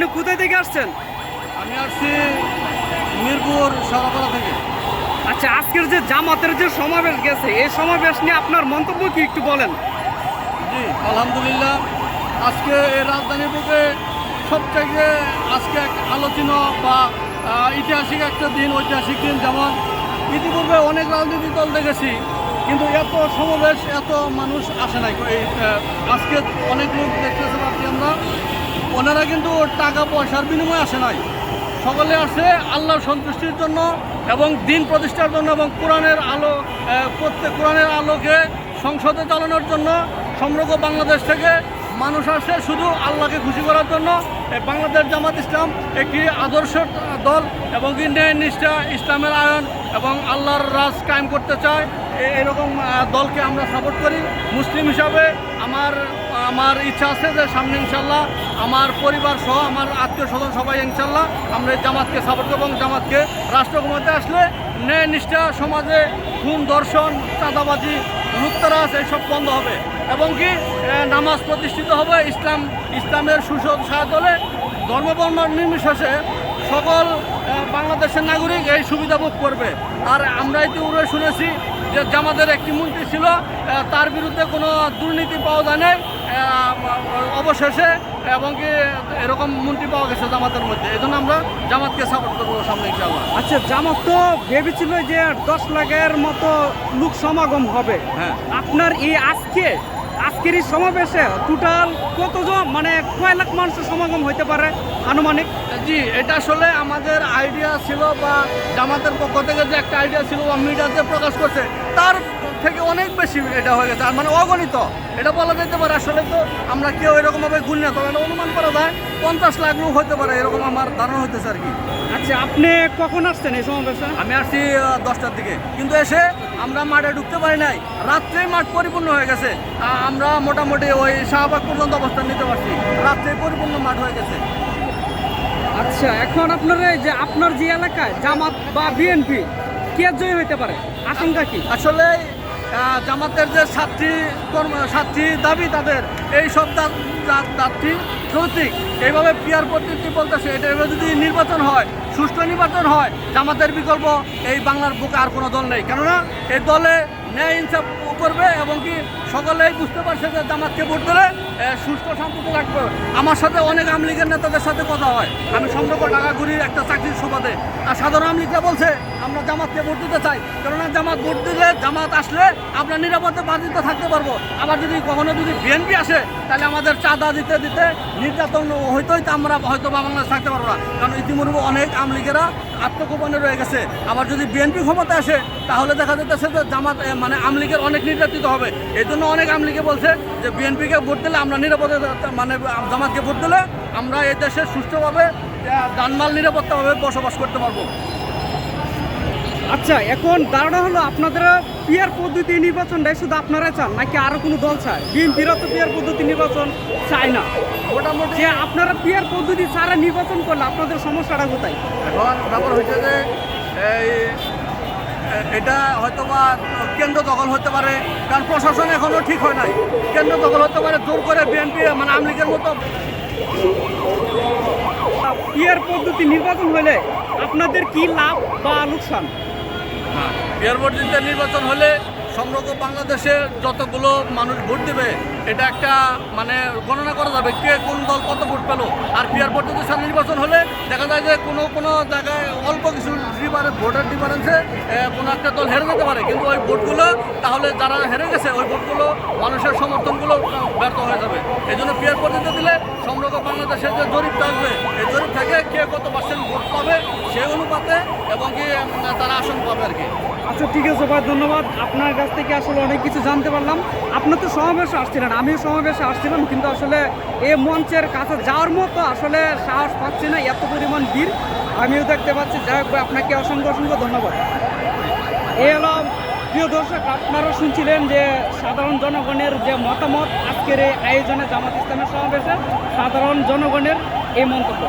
আপনি কোথায় থেকে আসছেন? আমি আসছি মিরপুর সরাপাড়া থেকে। আচ্ছা আজকের যে জামাতের যে সমাবেশ গেছে এই সমাবেশ নিয়ে আপনার মন্তব্য কি একটু বলেন? জি আলহামদুলিল্লাহ। আজকে এই রাজধানীর বুকে সবথেকে আজকে এক আলোচনা বা ঐতিহাসিক একটা দিন ঐতিহাসিক দিন। যেমন ইতিপূর্বে অনেক রাজনৈতিক দল দেখেছি কিন্তু এত সমাবেশ এত মানুষ আসে নাই। এই আজকে অনেক লোক দেখতেছে আমরা। ওনারা কিন্তু টাকা পয়সার বিনিময়ে আসে নাই। সকলে আসে আল্লাহর সন্তুষ্টির জন্য এবং দিন প্রতিষ্ঠার জন্য এবং কোরআনের আলো প্রত্যেক কোরআনের আলোকে সংসদে চালানোর জন্য সমগ্র বাংলাদেশ থেকে মানুষ আসে শুধু আল্লাহকে খুশি করার জন্য। বাংলাদেশ জামাত ইসলাম একটি আদর্শ দল এবং ন্যায় নিষ্ঠা ইসলামের আয়ন এবং আল্লাহর রাজ কায়েম করতে চায় এরকম দলকে আমরা সাপোর্ট করি। মুসলিম হিসাবে আমার আমার ইচ্ছা আছে যে সামনে ইনশাল্লাহ আমার পরিবার সহ আমার আত্মীয় স্বজন সবাই ইনশাল্লাহ আমরা এই জামাতকে সাপোর্ট করব এবং জামাতকে রাষ্ট্র ক্ষমতায় আসলে ন্যায় নিষ্ঠা, সমাজে খুন দর্শন চাঁদাবাজি লুপ্তরাজ এইসব বন্ধ হবে। এবং কি নামাজ প্রতিষ্ঠিত হবে ইসলাম, ইসলামের সুসদ সাহায্য হলে ধর্মবর্ণ নির্বিশেষে সকল বাংলাদেশের নাগরিক এই সুবিধা ভোগ করবে। আর আমরা ইতিপূর্বে শুনেছি যে জামাতের একটি মন্ত্রী ছিল তার বিরুদ্ধে কোনো দুর্নীতি পাওয়া যায় নাই অবশেষে এবং কি এরকম মন্ত্রী পাওয়া গেছে জামাতের মধ্যে। এই জন্য আমরা জামাতকে সাপোর্ট করব সামনে ইনশাআল্লাহ। আচ্ছা জামাত তো ভেবেছিল যে দশ লাখের মতো লোক সমাগম হবে। হ্যাঁ। আপনার এই আজকে আজকের এই সমাবেশে টোটাল কতজন মানে কয় লাখ মানুষের সমাগম হইতে পারে আনুমানিক? জি এটা আসলে আমাদের আইডিয়া ছিল বা জামাতের পক্ষ থেকে যে একটা আইডিয়া ছিল বা মিডিয়াতে প্রকাশ করছে। তার থেকে অনেক বেশি এটা হয়ে গেছে। আর মানে অগণিত। এটা বলা যেতে পারে আসলে তো আমরা কেউ এরকমভাবে গুলি না তবে এটা অনুমান করা যায় পঞ্চাশ লাখ লোক হতে পারে এরকম আমার ধারণা হতেছে আর কি। আচ্ছা আপনি কখন আসছেন এই সমাবেশে? আমি আসছি দশটার দিকে। কিন্তু এসে আমরা মাঠে ঢুকতে পারি নাই। রাত্রেই মাঠ পরিপূর্ণ হয়ে গেছে। আমরা মোটামুটি ওই শাহবাগ পর্যন্ত অবস্থান নিতে পারছি। রাত্রে পরিপূর্ণ মাঠ হয়ে গেছে। আচ্ছা এখন আপনার যে আপনার যে এলাকায় জামাত বা বিএনপি, কে জয় হইতে পারে? আশঙ্কা কি? আসলে জামাতের যে সাতটি কর্ম, সাতটি দাবি তাদের, এই সব দাবটি যৌতিক এইভাবে পিয়ার পদ্ধতি বলতেছে, এটা যদি নির্বাচন হয়, সুষ্ঠু নির্বাচন হয়, জামাতের বিকল্প এই বাংলার বুকে আর কোনো দল নেই। কেননা, এই দলে ন্যায় ইনসাফ করবে এবং কি সকলেই বুঝতে পারছে যে জামাতকে ভোট দিলে সুস্থ শান্তিতে রাখবে আমার সাথে অনেক আমলিগের নেতাদের সাথে কথা হয়। আমি সমগ্র ঢাকাগুড়ির একটা চাকরির সুবাদে। আর সাধারণ আমলিগরা বলছে, আমরা জামাতকে ভোট দিতে চাই। কেননা জামাত ভোট দিলে জামাত আসলে আমরা নিরাপদে বাধিত থাকতে পারব। আবার যদি কখনো যদি বিএনপি আসে, তাহলে আমাদের চাঁদা দিতে দিতে নির্যাতন হইতে হইতে আমরা হয়তো বাংলাদেশ থাকতে পারব না। কারণ ইতিমধ্যে অনেক আমলিগেরা আত্মগোপনে রয়ে গেছে। আবার যদি বিএনপি ক্ষমতা আসে, তাহলে দেখা যাচ্ছে যে জামাত মানে আমলিগের অনেক নির্যাতিত হবে। এই জন্য অনেক আমলিগে বলছে যে বিএনপিকে ভোট দিলে আমরা নিরাপদে মানে জামাতকে ভোট দিলে আমরা এই দেশে সুষ্ঠুভাবে জানমাল নিরাপত্তাভাবে বসবাস করতে পারব। আচ্ছা এখন ধারণা হলো আপনাদের পিয়ার পদ্ধতি নির্বাচনটাই শুধু আপনারা চান নাকি আরও কোনো দল চায়? বিএনপিরা তো পিয়ার পদ্ধতি নির্বাচন চায় না। মোটামুটি আপনারা পিয়ার পদ্ধতি ছাড়া নির্বাচন করলে আপনাদের সমস্যাটা কোথায়? এখন ব্যাপার হচ্ছে যে এই এটা হয়তো বা কেন্দ্র দখল হতে পারে কারণ প্রশাসন এখনও ঠিক হয় নাই। কেন্দ্র দখল হতে পারে জোর করে বিএনপি মানে আওয়ামী লীগের মতো। পিয়ার পদ্ধতি নির্বাচন হলে আপনাদের কি লাভ বা লোকসান? পরবর্তীতে নির্বাচন হলে সমগ্র বাংলাদেশে যতগুলো মানুষ ভোট দেবে, এটা একটা মানে গণনা করা যাবে কে কোন দল কত ভোট পেল। আর পিয়ার পদ্ধতির সাথে নির্বাচন হলে দেখা যায় যে কোনো কোনো জায়গায় অল্প কিছু ডিফারেন্স ভোটের ডিফারেন্সে কোনো একটা দল হেরে যেতে পারে। কিন্তু ওই ভোটগুলো, তাহলে যারা হেরে গেছে, ওই ভোটগুলো মানুষের সমর্থনগুলো ব্যর্থ হয়ে যাবে। এই জন্য পিয়ার পদ্ধতি দিলে সমগ্র বাংলাদেশের যে জরিপটা আসবে এই জরিপ থেকে কে কত পার্সেন্ট ভোট পাবে সেই অনুপাতে এবং কি তারা আসন পাবে আর কি। আচ্ছা ঠিক আছে ভাই, ধন্যবাদ। আপনার কাছ থেকে আসলে অনেক কিছু জানতে পারলাম। আপনার তো সমাবেশে আসছিলেন, আমিও সমাবেশে আসছিলাম, কিন্তু আসলে এই মঞ্চের কাছে যাওয়ার মতো আসলে সাহস পাচ্ছি না, এত পরিমাণ ভিড়। আমিও দেখতে পাচ্ছি। যাই হোক আপনাকে অসংখ্য অসংখ্য ধন্যবাদ। হলো প্রিয় দর্শক, আপনারা শুনছিলেন যে সাধারণ জনগণের যে মতামত, আজকের এই আয়োজনে জামাত ইসলামের সমাবেশে সাধারণ জনগণের এই মন্তব্য।